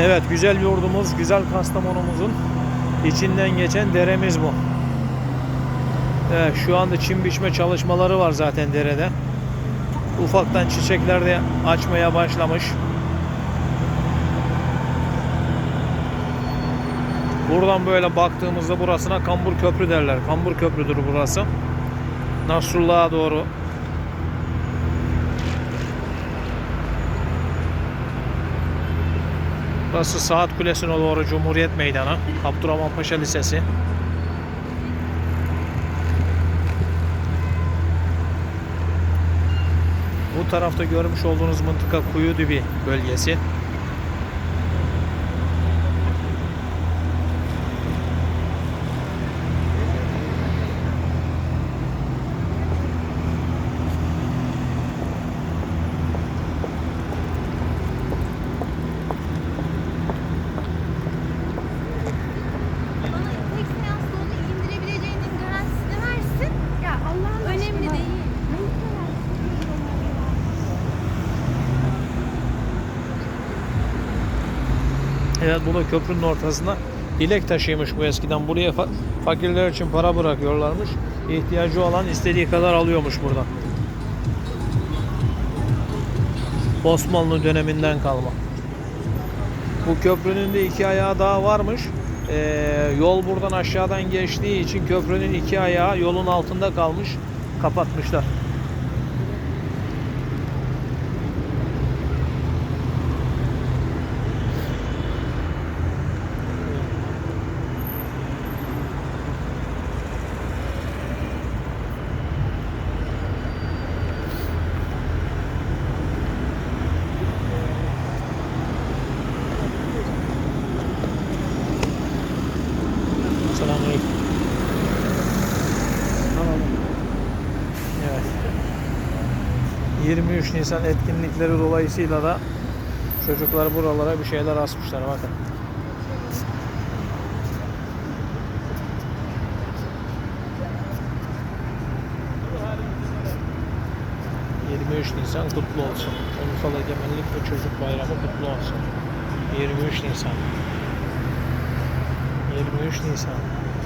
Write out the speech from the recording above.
Evet güzel yurdumuz, güzel Kastamonumuzun içinden geçen deremiz bu. Evet şu anda çim biçme çalışmaları var zaten derede. Ufaktan çiçekler de açmaya başlamış. Buradan böyle baktığımızda burasına Kambur Köprü derler. Kambur Köprüdür burası. Nasrullah'a doğru. Burası Saat Kulesi'ne doğru Cumhuriyet Meydanı. Abdurrahman Paşa Lisesi. Bu tarafta görmüş olduğunuz mıntıka Kuyudibi bölgesi. Evet da köprünün ortasında dilek taşıymış bu eskiden. Buraya fa- fakirler için para bırakıyorlarmış. İhtiyacı olan istediği kadar alıyormuş buradan. Osmanlı döneminden kalma. Bu köprünün de iki ayağı daha varmış. Ee, yol buradan aşağıdan geçtiği için köprünün iki ayağı yolun altında kalmış. Kapatmışlar. Selamünaleyküm. Evet. 23 Nisan etkinlikleri dolayısıyla da çocuklar buralara bir şeyler asmışlar bakın. ...23 Nisan kutlu olsun. Ulusal Egemenlik ve Çocuk Bayramı kutlu olsun. 23 Nisan. 23 Nisan